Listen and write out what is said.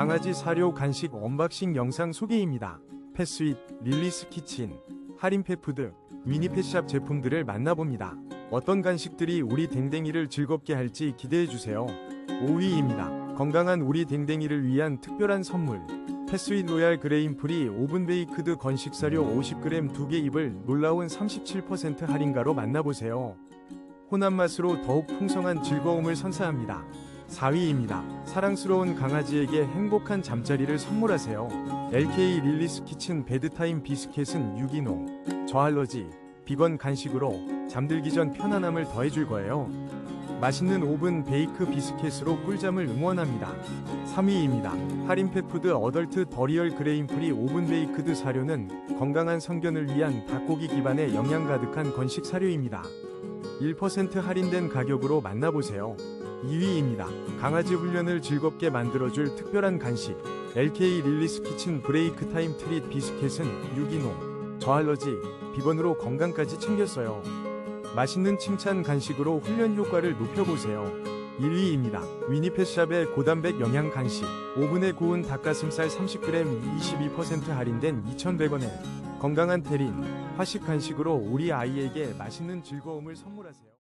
강아지 사료 간식 언박싱 영상 소개입니다. 패스윗, 릴리스 키친, 할인페푸드, 위니펫샵 제품들을 만나봅니다. 어떤 간식들이 우리 댕댕이를 즐겁게 할지 기대해주세요. 5위입니다. 건강한 우리 댕댕이를 위한 특별한 선물. 패스윗 로얄 그레인프리 오븐 베이크드 건식 사료 50g 2개 입을 놀라운 37% 할인가로 만나보세요. 혼합 맛으로 더욱 풍성한 즐거움을 선사합니다. 4위입니다. 사랑스러운 강아지에게 행복한 잠자리를 선물하세요. LK 릴리스 키친 베드타임 비스켓은 유기농, 저알러지, 비건 간식으로 잠들기 전 편안함을 더해줄 거예요. 맛있는 오븐 베이크 비스켓으로 꿀잠을 응원합니다. 3위입니다. 할인페푸드 어덜트 더리얼 그레인프리 오븐 베이크드 사료는 건강한 성견을 위한 닭고기 기반의 영양 가득한 건식 사료입니다. 1% 할인된 가격으로 만나보세요. 2위입니다. 강아지 훈련을 즐겁게 만들어줄 특별한 간식. LK 릴리스 키친 브레이크 타임 트릿 비스켓은 유기농, 저알러지, 비건으로 건강까지 챙겼어요. 맛있는 칭찬 간식으로 훈련 효과를 높여보세요. 1위입니다. 위니펫샵의 고단백 영양 간식. 오븐에 구운 닭가슴살 30g 22% 할인된 2,100원에 건강한 테린, 화식 간식으로 우리 아이에게 맛있는 즐거움을 선물하세요.